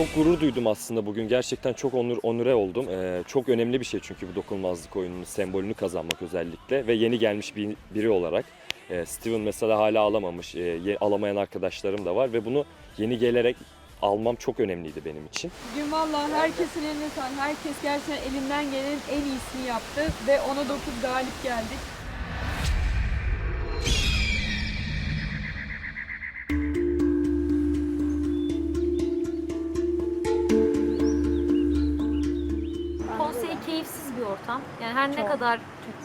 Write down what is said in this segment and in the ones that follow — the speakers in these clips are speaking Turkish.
Çok gurur duydum aslında bugün. Gerçekten çok onur onure oldum. Ee, çok önemli bir şey çünkü bu dokunulmazlık oyununun sembolünü kazanmak özellikle ve yeni gelmiş bir, biri olarak. Ee, Steven mesela hala alamamış. Ee, alamayan arkadaşlarım da var ve bunu yeni gelerek almam çok önemliydi benim için. Bugün valla herkesin eline sağlık. Herkes gerçekten elinden gelenin en iyisini yaptı ve ona 9 galip geldik. Ortam. Yani her ne kadar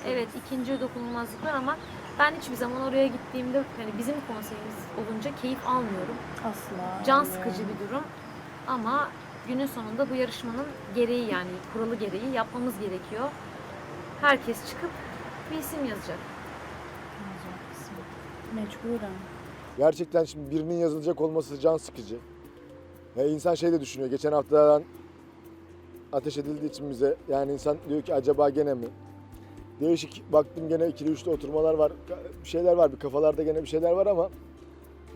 evet ikinci dokunulmazlık var ama ben hiçbir zaman oraya gittiğimde hani bizim konseyimiz olunca keyif almıyorum. Asla. Can yani. sıkıcı bir durum. Ama günün sonunda bu yarışmanın gereği yani kuralı gereği yapmamız gerekiyor. Herkes çıkıp bir isim yazacak. Mecburen. Gerçekten şimdi birinin yazılacak olması can sıkıcı. Ya insan şey de düşünüyor. Geçen haftadan ateş edildiği için bize yani insan diyor ki acaba gene mi? Değişik baktım gene ikili üçlü oturmalar var. Bir şeyler var. Bir kafalarda gene bir şeyler var ama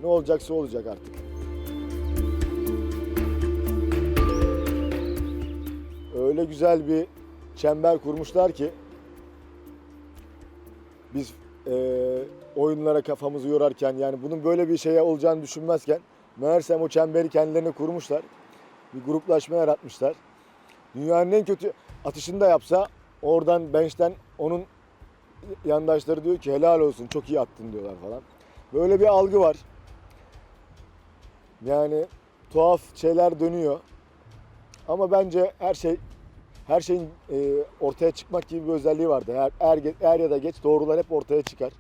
ne olacaksa olacak artık. Öyle güzel bir çember kurmuşlar ki biz eee, oyunlara kafamızı yorarken yani bunun böyle bir şeye olacağını düşünmezken meğersem o çemberi kendilerine kurmuşlar. Bir gruplaşma yaratmışlar. Dünyanın en kötü atışını da yapsa oradan bench'ten onun yandaşları diyor ki helal olsun çok iyi attın diyorlar falan. Böyle bir algı var. Yani tuhaf şeyler dönüyor. Ama bence her şey her şeyin e, ortaya çıkmak gibi bir özelliği vardı. Er, er, er ya da geç doğrular hep ortaya çıkar.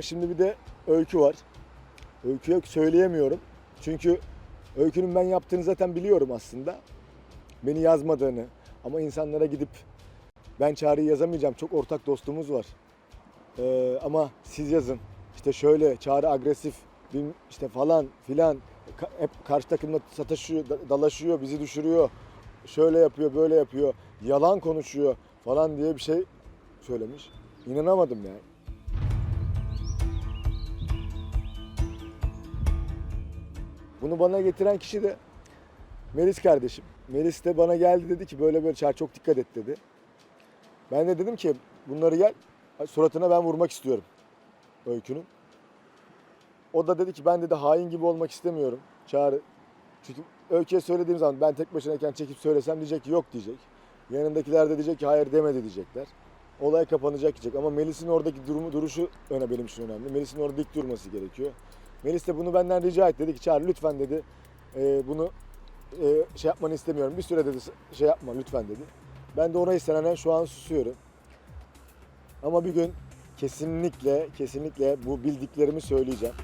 Şimdi bir de öykü var. Öyküye söyleyemiyorum. Çünkü öykünün ben yaptığını zaten biliyorum aslında. Beni yazmadığını ama insanlara gidip ben Çağrı'yı yazamayacağım. Çok ortak dostumuz var. Ee, ama siz yazın. İşte şöyle Çağrı agresif işte falan filan hep karşı takımla sataşıyor, da- dalaşıyor, bizi düşürüyor. Şöyle yapıyor, böyle yapıyor. Yalan konuşuyor falan diye bir şey söylemiş. İnanamadım yani. Bunu bana getiren kişi de Melis kardeşim. Melis de bana geldi dedi ki böyle böyle Çağrı çok dikkat et dedi. Ben de dedim ki bunları gel suratına ben vurmak istiyorum öykünün. O da dedi ki ben dedi hain gibi olmak istemiyorum Çağrı. Çünkü öyküye söylediğim zaman ben tek başınayken çekip söylesem diyecek ki yok diyecek. Yanındakiler de diyecek ki hayır demedi diyecekler. Olay kapanacak diyecek ama Melis'in oradaki durumu duruşu öne benim için önemli. Melis'in orada dik durması gerekiyor. Melis de bunu benden rica etti. Dedi ki Çağrı lütfen dedi e, bunu e, şey yapmanı istemiyorum. Bir süre dedi şey yapma lütfen dedi. Ben de ona istenen şu an susuyorum. Ama bir gün kesinlikle kesinlikle bu bildiklerimi söyleyeceğim.